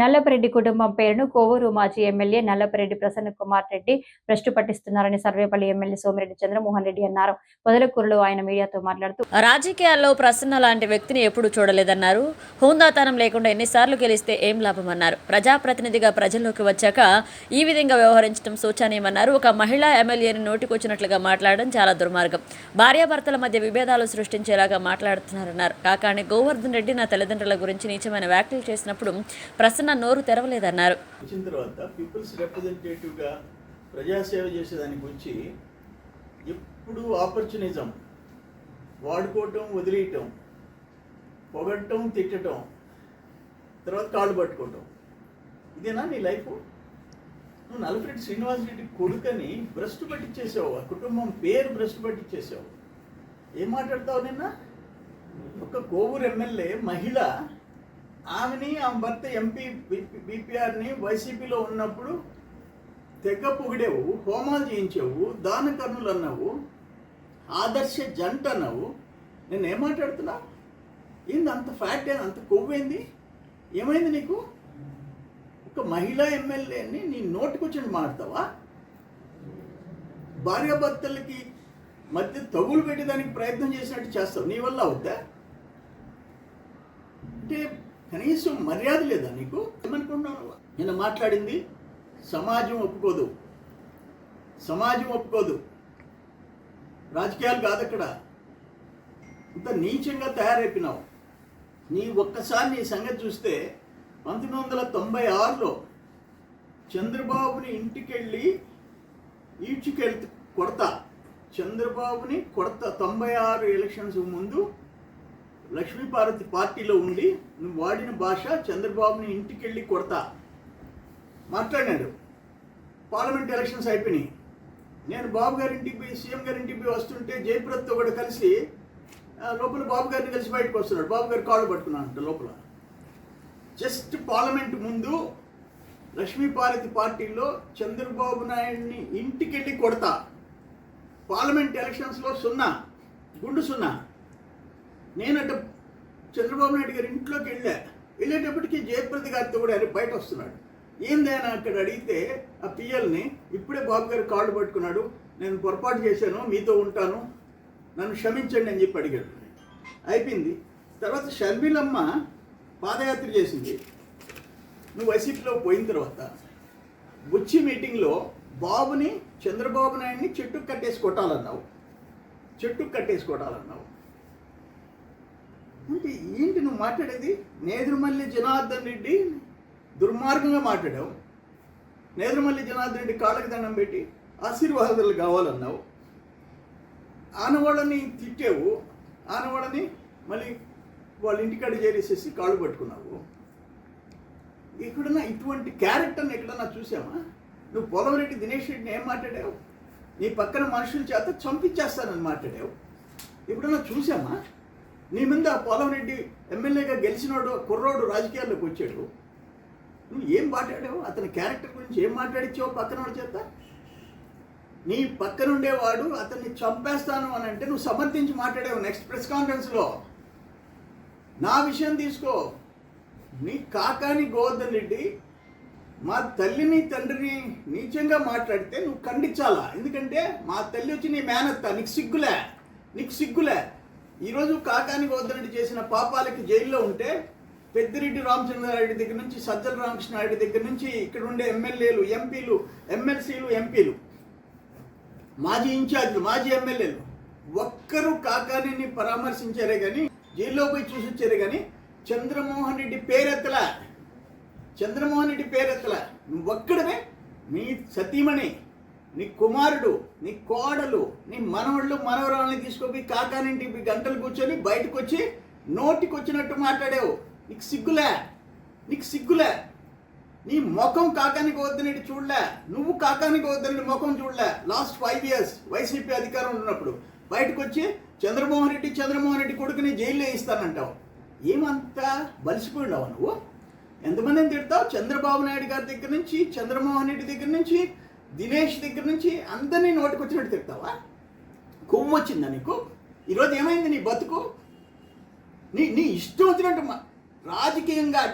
నల్లపరెడ్డి కుటుంబం పేరును కోవూరు మాజీ ఎమ్మెల్యే నల్లపరెడ్డి ప్రసన్న కుమార్ రెడ్డి భ్రష్టు పట్టిస్తున్నారని సర్వేపల్లి ఎమ్మెల్యే సోమిరెడ్డి చంద్రమోహన్ రెడ్డి అన్నారు. పొదలకూరులో ఆయన మీడియాతో మాట్లాడుతూ రాజకీయాల్లో ప్రసన్న లాంటి వ్యక్తిని ఎప్పుడు చూడలేదన్నారు. హోందాతనం లేకుండా ఎన్నిసార్లు గెలిస్తే ఏం లాభమన్నారు. ప్రజాప్రతినిధిగా ప్రజల్లోకి వచ్చాక ఈ విధంగా వ్యవహరించడం శోచనీయమన్నారు. ఒక మహిళా ఎమ్మెల్యేని నోటికొచ్చినట్లుగా మాట్లాడడం చాలా దుర్మార్గం. భార్యాభర్తల మధ్య విభేదాలు సృష్టించేలాగా మాట్లాడుతున్నారన్నారు. కాకాని గోవర్ధన్ రెడ్డి నా తల్లిదండ్రుల గురించి నీచమైన వ్యాఖ్యలు చేసినప్పుడు ప్రసన్న నోరు తెరవలేదన్నారు. వచ్చిన తర్వాత పీపుల్స్ రిప్రజెంటేటివ్గా ప్రజాసేవ చేసేదానికి వచ్చి ఎప్పుడు ఆపర్చునిజం. వాడుకోవటం వదిలేయటం పొగట్టం తిట్టడం తర్వాత కాళ్ళు పట్టుకోవటం. ఇదేనా నీ లైఫ్? నువ్వు నలపరెడ్డి శ్రీనివాసరెడ్డి కొడుకని భ్రష్టు పట్టించేసావు ఆ కుటుంబం పేరు భ్రష్టు పట్టించేసావు ఏం మాట్లాడతావు నిన్న? ఒక కోవూరు ఎమ్మెల్యే మహిళ ఆమెని ఆమె భర్త ఎంపీ బీపీఆర్ని వైసీపీలో ఉన్నప్పుడు తెగ పొగిడేవు హోమాలు చేయించావు దాన కర్ణులు అన్నావు ఆదర్శ జంట అన్నావు. నేను ఏం మాట్లాడుతున్నా? ఏంది అంత ఫ్యాట్ అంత కొవ్వేంది? ఏమైంది నీకు? ఒక మహిళా ఎమ్మెల్యేని నీ నోటికొచ్చి మాడతావా భార్యాభర్తలకి మధ్య తగులు పెట్టేదానికి ప్రయత్నం చేసినట్టు చేస్తావు. నీ వల్ల అవుతా అంటే కనీసం మర్యాద లేదా నీకు? ఏమనుకుంటున్నావు నేను మాట్లాడింది సమాజం ఒప్పుకోదు. సమాజం ఒప్పుకోదు. రాజకీయాలు కాదు అక్కడ. ఇంత నీచంగా తయారైపోయినావు. నీ ఒక్కసారి నీ సంగతి చూస్తే పంతొమ్మిది వందల తొంభై ఆరులో చంద్రబాబుని ఇంటికెళ్ళి ఈడ్చుకెళ్తూ కొడతా. చంద్రబాబుని కొడతా. తొంభై ఆరు ఎలక్షన్స్ ముందు లక్ష్మీపార్వతి పార్టీలో ఉండి నువ్వు వాడిన భాష చంద్రబాబుని ఇంటికెళ్ళి కొడతా. మాట్లాడినాడు. పార్లమెంట్ ఎలక్షన్స్ అయిపోయినాయి. నేను బాబు గారి ఇంటికి పోయి సీఎం గారి ఇంటికి పోయి వస్తుంటే జయప్రత్తో కూడా కలిసి లోపల బాబు గారిని కలిసి బయటకు వస్తున్నాడు. బాబు గారు కాళ్ళు పట్టుకున్నాడు లోపల. జస్ట్ పార్లమెంట్ ముందు లక్ష్మీపార్వతి పార్టీలో చంద్రబాబు నాయుడిని ఇంటికెళ్ళి కొడతా. పార్లమెంట్ ఎలక్షన్స్లో సున్నా గుండు సున్నా. నేనట చంద్రబాబు నాయుడు గారి ఇంట్లోకి వెళ్ళా. వెళ్ళేటప్పటికి జయప్రద గారితో కూడా ఆయన బయట వస్తున్నాడు. ఏందైనా అక్కడ అడిగితే ఆ పిఎల్ని ఇప్పుడే బాబు గారు కాళ్ళు పట్టుకున్నాడు. నేను పొరపాటు చేశాను మీతో ఉంటాను నన్ను క్షమించండి అని చెప్పి అడిగాడు. అయిపోయింది. తర్వాత షర్మిలమ్మ పాదయాత్ర చేసింది. నువ్వు వైసీపీలో పోయిన తర్వాత బుచ్చి మీటింగ్లో బాబుని చంద్రబాబు నాయుడిని చెట్టుకు కట్టేసి కొట్టాలన్నావు. చెట్టుకు కట్టేసి కొట్టాలన్నావు. అంటే ఏంటి నువ్వు మాట్లాడేది? నేదురుమల్లి జనార్దన్ రెడ్డి దుర్మార్గంగా మాట్లాడావు. నేదురుమల్లి జనార్దన్ రెడ్డి కాళ్ళకి దండం పెట్టి ఆశీర్వాదాలు కావాలన్నావు. ఆనవాళ్ళని తిట్టావు. ఆనవాళ్ళని మళ్ళీ వాళ్ళ ఇంటికాడ చేరేసేసి కాళ్ళు పట్టుకున్నావు. ఎక్కడన్నా ఇటువంటి క్యారెక్టర్ని ఎక్కడన్నా చూసామా నువ్వు పొలవరెడ్డి దినేష్ రెడ్డిని ఏం మాట్లాడావు? నీ పక్కన మనుషుల చేత చంపించేస్తానని మాట్లాడావు. ఎప్పుడన్నా చూసామా నీ మీద ఆ పొలవరెడ్డి ఎమ్మెల్యేగా గెలిచినోడు కుర్రోడు రాజకీయాల్లోకి వచ్చాడు. నువ్వు ఏం మాట్లాడావు అతని క్యారెక్టర్ గురించి ఏం మాట్లాడించావు పక్కన చేత? నీ పక్కన ఉండేవాడు అతన్ని చంపేస్తాను అని అంటే నువ్వు సమర్థించి మాట్లాడావు నెక్స్ట్ ప్రెస్ కాన్ఫరెన్స్లో నా విషయం తీసుకో. నీ కాకాని గోవర్ధన్ రెడ్డి మా తల్లిని తండ్రిని నీచంగా మాట్లాడితే నువ్వు ఖండించాలా? ఎందుకంటే మా తల్లి వచ్చి నీ మేనత్త నీకు సిగ్గులే నీకు సిగ్గులే. ఈరోజు కాకాని గోవర్ధన్ చేసిన పాపాలకి జైల్లో ఉంటే పెద్దిరెడ్డి రామచంద్రారెడ్డి దగ్గర నుంచి సజ్జల రామకృష్ణారెడ్డి దగ్గర నుంచి ఇక్కడ ఉండే ఎమ్మెల్యేలు ఎంపీలు ఎమ్మెల్సీలు ఎంపీలు మాజీ ఇన్ఛార్జ్లు మాజీ ఎమ్మెల్యేలు ఒక్కరు కాకానిని పరామర్శించారే కానీ జైల్లో పోయి చూసి వచ్చారే కానీ చంద్రమోహన్ రెడ్డి పేరెత్తలా? చంద్రమోహన్ రెడ్డి పేరెత్తలా? నువ్వు ఒక్కడమే మీ సతీమణి నీ కుమారుడు నీ కోడలు నీ మనవళ్ళు మనవరాలని తీసుకొని కాకానింటికి గంటలు కూర్చొని బయటకు వచ్చి నోటికి వచ్చినట్టు మాట్లాడావు. నీకు సిగ్గులే? నీకు సిగ్గులే? నీ ముఖం కాకానికి వద్దనేటి చూడలే? నువ్వు కాకానికి వద్దనేటి ముఖం చూడలే? లాస్ట్ ఫైవ్ ఇయర్స్ వైసీపీ అధికారం ఉన్నప్పుడు బయటకు వచ్చి చంద్రమోహన్ రెడ్డి చంద్రమోహన్ రెడ్డి కొడుకుని జైల్లో వేయిస్తానంటావు. ఏమంతా బలిసిపోయినావు నువ్వు? ఎంతమందిని తిడతావు? చంద్రబాబు నాయుడు గారి దగ్గర నుంచి చంద్రమోహన్ రెడ్డి దగ్గర నుంచి దినేష్ దగ్గర నుంచి అందరినీ నోటికి వచ్చినట్టు తిడతావా? కొవ్వు వచ్చిందా నీకు? ఈరోజు ఏమైంది నీ బతుకు? నీ నీ ఇష్టం వచ్చినట్టు మా- రాజకీయంగా